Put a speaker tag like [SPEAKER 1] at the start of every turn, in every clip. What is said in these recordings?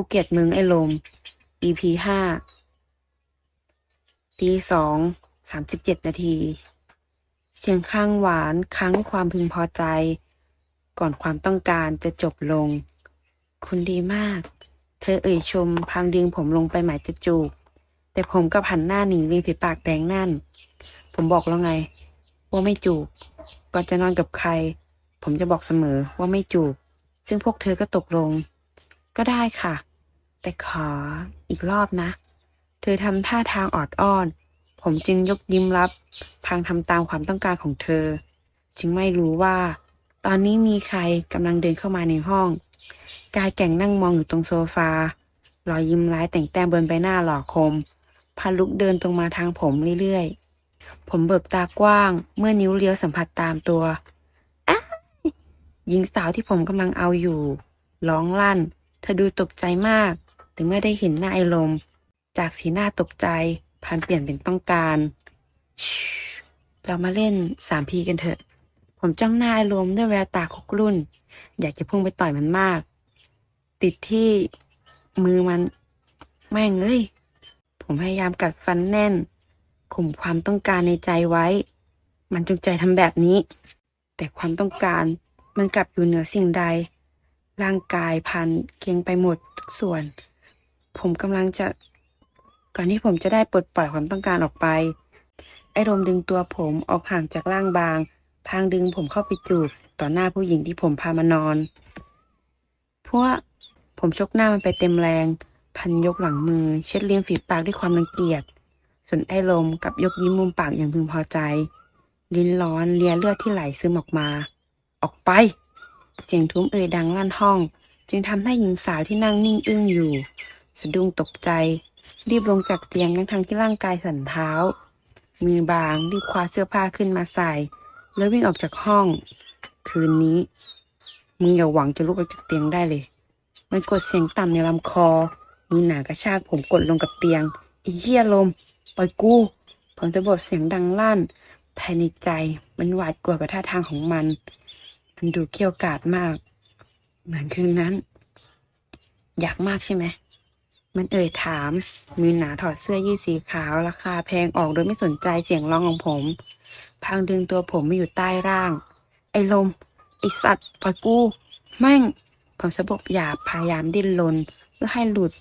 [SPEAKER 1] กูเกลียดมึงไอ้ลม EP ห้าตีสองสามสิบเจ็ดนาที เสียงข้างหวานค้างความพึงพอใจ ก่อนความต้องการจะจบลง คุณดีมาก เธอเอ่ยชมพลางดึงผมลงไปหมายจะจูบ แต่ผมกับหันหน้าหนีริมฝีปากแดงนั่น ผมบอกแล้วไง ว่าไม่จูบ ก่อนจะนอนกับใคร ผมจะบอกเสมอว่าไม่จูบ ซึ่งพวกเธอก็ตกลง ก็ได้ค่ะ แต่ขออีกรอบนะ เธอทำท่าทางออดอ้อน ผมจึงยกยิ้มรับ ทางทำตามความต้องการของเธอ จึงไม่รู้ว่า ตอนนี้มีใครกำลังเดินเข้ามาในห้อง กายแก่งนั่งมองอยู่ตรงโซฟารอยยิ้มร้ายแต่งแต้มบนใบหน้าหล่อคมพาลุกเดินตรงมาทางผมเรื่อยๆ ผมเบิกตากว้าง เมื่อนิ้วเลี้ยวสัมผัสตามตัวยหญิงสาวที่ผมกำลังเอาอยู่ ร้องลั่น เธอดูตกใจมาก แต่เมื่อได้เห็นหน้าไอลม จากสีหน้าตกใจพันเปลี่ยนเป็นต้องการเรามาเล่นสามพีกันเถอะ ผมจ้องหน้าไอลมด้วยแววตาคุกรุ่น อยากจะพุ่งไปต่อยมันมาก ติดที่มือมันแม่งเอ้ยผมพยายามกัดฟันแน่นข่มความต้องการในใจไว้ มันจงใจทำแบบนี้ แต่ความต้องการมันกลับอยู่เหนือสิ่งใด ร่างกายพันเกร็งไปหมดทุกส่วน ผมกำลังจะ ก่อนที่ผมจะได้ปลดปล่อยความต้องการออกไป ไอ้ลมดึงตัวผมออกห่างจากร่างบาง พางดึงผมเข้าไปจูบต่อหน้าผู้หญิงที่ผมพามานอนพราะว่าผมชกหน้ามันไปเต็มแรง พันยกหลังมือ เช็ดเลียมฝีปากด้วยความรังเกียจ ส่วนไอ้ลมกับยกยิ้มมุมปากอย่างพึงพอใจ ลิ้นร้อนเลียเลือดที่ไหลซึมออกมา ออกไป เสียงทุ้มเอ่ยดังลั่นห้อง จึงทำให้หญิงสาวที่นั่งนิ่งอึ้งอยู่ สะดุ้งตกใจ รีบลงจากเตียงทั้งทงที่ร่างกายสั่นเท้า มือบางรีบคว้าเสื้อผ้าขึ้นมาใส่ แล้ววิ่งออกจากห้อง คืนนี้ มึงอย่าหวังจะลุกออกจากเตียงได้เลย มันกดเสียงต่ำในลำคอ มีหนากระชากผมกดลงกับเตียงอีเหี้ยลม ปล่อยกูผมจะบดเสียงดังลั่นภายในใจมันหวาดกลัวกับท่าทางของมัน มันดูเกรี้ยวกาดมาก เหมือนคืนนั้น อยากมากใช่ไหม มันเอ่ยถาม มือหนาถอดเสื้อยืดสีขาว ราคาแพงออกโดยไม่สนใจเสียงร้องของผมพางดึงตัวผมมาอยู่ใต้ร่าง ไอ้ลม ไอ้สัตว์ปล่อยกูแม่ง ผมสะบกหยาบพยายามดิ้นรนเพื่อให้หลุด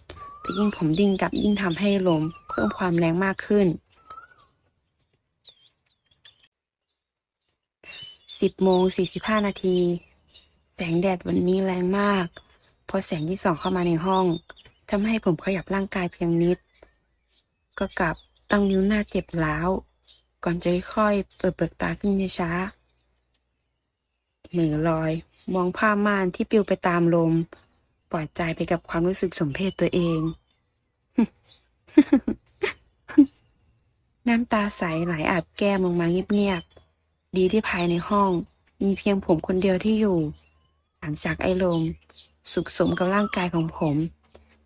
[SPEAKER 1] แต่ยิ่งผมดิ้นกลับยิ่งทำให้ลมเพิ่มความแรงมากขึ้นสิบโมงสี่สิบห้านาที แสงแดดวันนี้แรงมาก พอแสงที่ส่องเข้ามาในห้อง ทำให้ผมขยับร่างกายเพียงนิด ก็กลับต้องนิ้วหน้าเจ็บร้าว ก่อนจะค่อยๆเปิดเปลือกตาขึ้นช้าๆมือลอย มองผ้าม่านที่ปลิวไปตามลม ปล่อยใจไปกับความรู้สึกสมเพศตัวเอง น้ำตาใสไหลอาบแก้มลงมาเงียบๆ ดีที่ภายในห้อง มีเพียงผมคนเดียวที่อยู่ หลังจากไอ้ลม สุขสมกับร่างกายของผม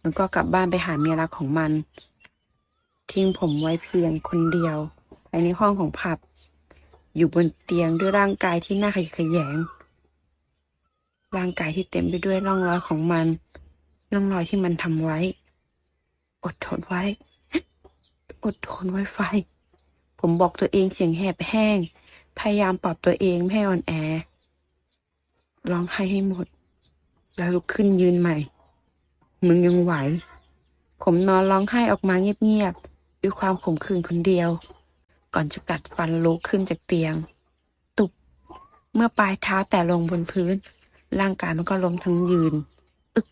[SPEAKER 1] มันก็กลับบ้านไปหาเมียรักของมัน ทิ้งผมไว้เพียงคนเดียวภายในห้องของผับ อยู่บนเตียงด้วยร่างกายที่น่าขยะแขยง ร่างกายที่เต็มไปด้วยร่องรอยของมัน ร่องรอยที่มันทำไว้ อดทนไว้ อดทนไว้ไฟ ผมบอกตัวเองเสียงแหบแห้ง พยายามปลอบตัวเองไม่ให้อ่อนแอร้องไห้ให้หมด แล้วลุกขึ้นยืนใหม่ มึงยังไหว ผมนอนร้องไห้ออกมาเงียบๆด้วยความขมขื่นคนเดียว ก่อนจะกัดฟันลุกขึ้นจากเตียง ตุบเมื่อปลายเท้าแตะลงบนพื้น ร่างกายมันก็ล้มทั้งยืน อึก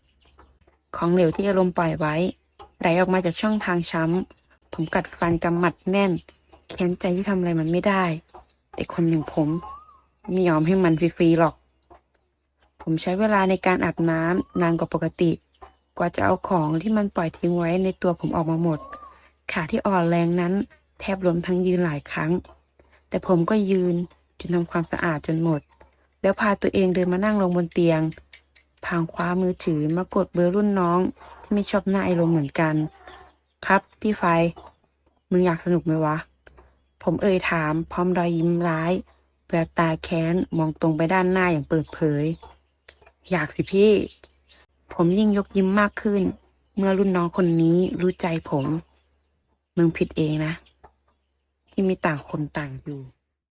[SPEAKER 1] ของเหลวที่อารมณ์ปล่อยไว้ ไหลออกมาจากช่องทางช้ำ ผมกัดฟันกำหมัดแน่น แค้นใจที่ทำอะไรมันไม่ได้ แต่คนอย่างผมไม่ยอมให้มันฟรีๆหรอก ผมใช้เวลาในการอาบน้ำนานกว่าปกติ ว่าจะเอาของที่มันปล่อยทิ้งไว้ในตัวผมออกมาหมด ขาที่อ่อนแรงนั้น แทบล้มทั้งยืนหลายครั้ง แต่ผมก็ยืนจนทำความสะอาดจนหมด แล้วพาตัวเองเดินมานั่งลงบนเตียง พางคว้ามือถือมากดเบอร์รุ่นน้อง ที่ไม่ชอบหน้าไอลมเหมือนกัน ครับพี่ไฟ มึงอยากสนุกไหมวะ ผมเอ่ยถามพร้อมรอยยิ้มร้ายแววตาแค้นมองตรงไปด้านหน้าอย่างเปิดเผย อยากสิพี่ ผมยิ่งยกยิ้มมากขึ้น เมื่อรุ่นน้องคนนี้รู้ใจผม มึงผิดเองนะ ที่มีต่างคนต่างอยู่